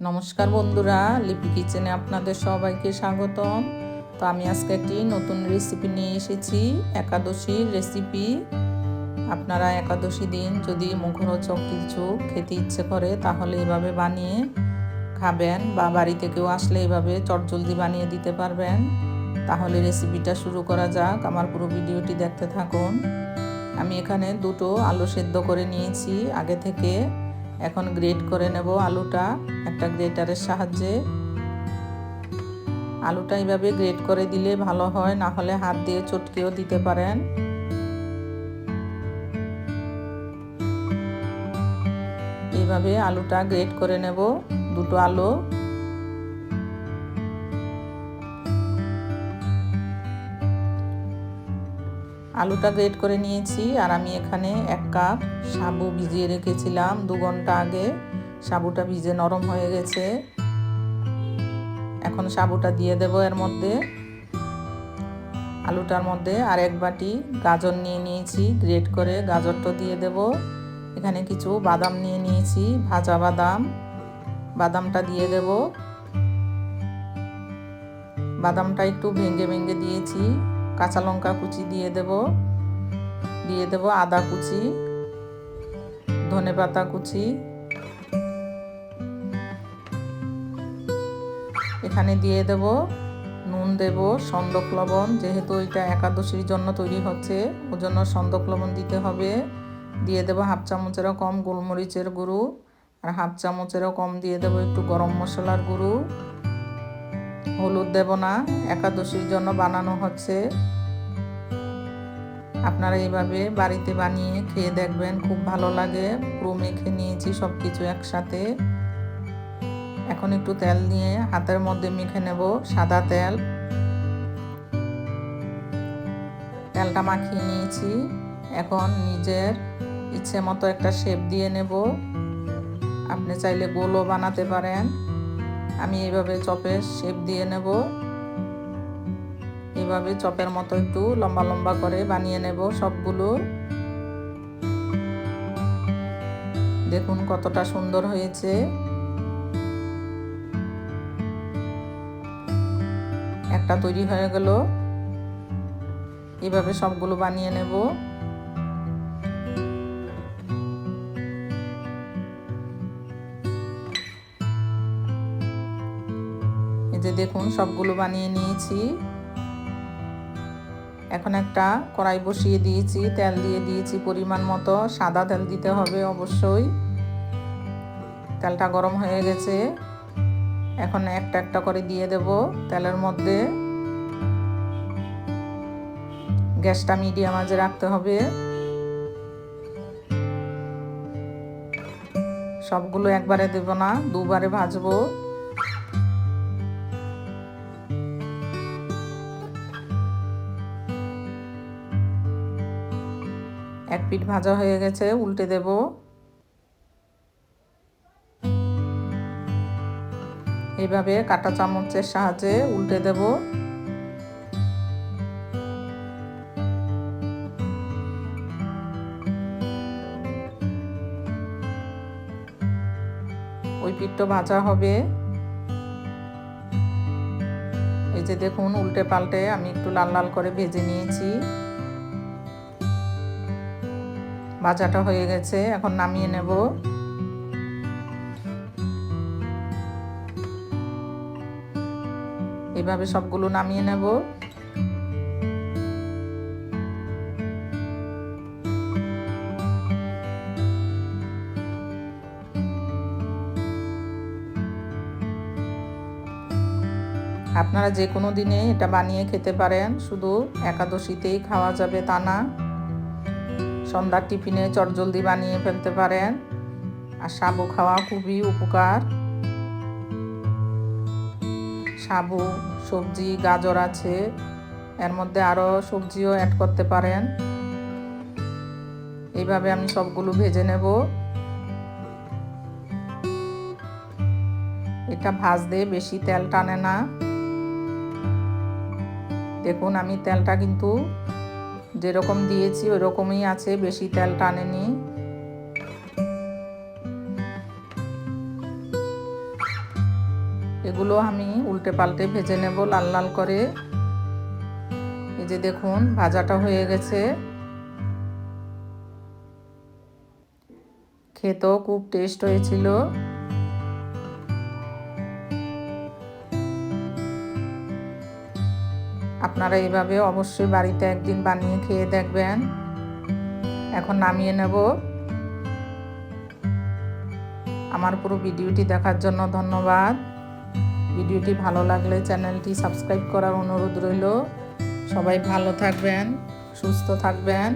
নমস্কার বন্ধুরা, লিপি কিচেনে আপনাদের সবাইকে স্বাগতম। তো আমি আজকে একটি নতুন রেসিপি নিয়ে এসেছি একাদশীর রেসিপি আপনারা একাদশী দিন যদি মুখরোচক কিছু খেতে ইচ্ছে করে, তাহলে এভাবে বানিয়ে খাবেন বা বাড়িতে কেউ আসলে এভাবে চটজলদি বানিয়ে দিতে পারবেন। তাহলে রেসিপিটা শুরু করা যাক, আমার পুরো ভিডিওটি দেখতে থাকুন। আমি এখানে দুটো আলু সেদ্ধ করে নিয়েছি, আগে থেকে এখন গ্রেট করে নেব আলুটা একটা গ্রেটারের সাহায্যে। আলুটা এইভাবে গ্রেট করে দিলে ভালো হয়, না হলে হাত দিয়ে চটকেও দিতে পারেন। এইভাবে আলুটা গ্রেট করে নেব, দুটো আলু। আলুটা গ্রেট করে নিয়েছি আর আমি এখানে এক কাপ সাবু ভিজিয়ে রেখেছিলাম দু ঘণ্টা আগে। সাবুটা ভিজে নরম হয়ে গেছে। এখন সাবুটা দিয়ে দেব এর মধ্যে। আলুটার মধ্যে আর এক বাটি গাজর নিয়ে নিয়েছি, গ্রেট করে গাজরটা দিয়ে দেব। এখানে কিছু বাদাম নিয়ে নিয়েছি, ভাজা বাদাম। বাদামটা দিয়ে দেব। বাদামটা একটু ভেঙে ভেঙে দিয়েছি। কাঁচা লঙ্কা কুচি দিয়ে দেব। দিয়ে দেব আদা কুচি, ধনে পাতা কুচি। এখানে দিয়ে দেব, নুন দেব, সন্দক লবণ, যেহেতু এটা একাদশীর জন্য তৈরি হচ্ছে ওর জন্য সন্দক লবণ দিতে হবে। দিয়ে দেব হাফ চামচেরও কম গোলমরিচের গুঁড়ো, আর হাফ চামচেরও কম দিয়ে দেব একটু গরম মশলার গুঁড়ো। হলুদ দেব না, একাদশীর জন্য বানানো হচ্ছে। আপনারা এইভাবে বাড়িতে বানিয়ে খেয়ে দেখবেন, খুব ভালো লাগে। পুরো মেখে নিয়েছি সব কিছু একসাথে। এখন একটু তেল নিয়ে হাতের মধ্যে মেখে নেব, সাদা তেল। তেলটা মাখিয়ে নিয়েছি। এখন নিজের ইচ্ছে মতো একটা শেপ দিয়ে নেব। আপনি চাইলে গোলও বানাতে পারেন। আমি এইভাবে চপের শেপ দিয়ে নেব। এইভাবে চপের মতো একটু লম্বা লম্বা করে বানিয়ে নেব সবগুলো। দেখুন কতটা সুন্দর হয়েছে। একটা তৈরি হয়ে গেল। এভাবে সবগুলো বানিয়ে নেব। যে দেখুন, সবগুলো বানিয়ে নিয়েছি। এখন একটা কড়াই বসিয়ে দিয়েছি, তেল দিয়ে দিয়েছি পরিমাণ মতো। সাদা তেল দিতে হবে অবশ্যই। তেলটা গরম হয়ে গেছে। এখন একটা একটা করে দিয়ে দেব তেলের মধ্যে। গ্যাসটা মিডিয়াম আজে রাখতে হবে। সবগুলো একবারে দেব না, দুবারে ভাজবো। এক পিঠ ভাজা হয়ে গেছে, উল্টে দেব। এইভাবে কাটা চামচের সাহায্যে উল্টে দেব। ওই পিঠটা ভাজা হবে। এই যে দেখুন, উল্টে পাল্টে আমি একটু লাল লাল করে ভেজে নিয়েছি। ভাজাটা হয়ে গেছে, এখন নামিয়ে নেব। এভাবে সবগুলো নামিয়ে নেব। আপনারা যে কোনো দিনে এটা বানিয়ে খেতে পারেন, শুধু একাদশীতেই খাওয়া যাবে তা না। সন্ধ্যার টিফিনে চটজলদি বানিয়ে ফেলতে পারেন। আর সাবু খাওয়া খুবই উপকার। সাবু, সবজি, গাজর আছে। এর মধ্যে আরও সবজিও অ্যাড করতে পারেন। এইভাবে আমি সবগুলো ভেজে নেব। এটা ভাজতে বেশি তেল টানে না। দেখুন, আমি তেলটা কিন্তু যেরকম দিয়েছি ওই রকমই আছে, বেশি তেল টানেনি। এগুলো আমি উল্টে পাল্টে ভেজে নেব লাল লাল করে। এই যে দেখুন, ভাজাটা হয়ে গেছে। খেতেও খুব টেস্ট হয়েছিল। আপনারা এইভাবে অবশ্যই বাড়িতে একদিন বানিয়ে খেয়ে দেখবেন। এখন নামিয়ে নেব। আমার পুরো ভিডিওটি দেখার জন্য ধন্যবাদ। ভিডিওটি ভালো লাগলে চ্যানেলটি সাবস্ক্রাইব করার অনুরোধ রইল। সবাই ভালো থাকবেন, সুস্থ থাকবেন।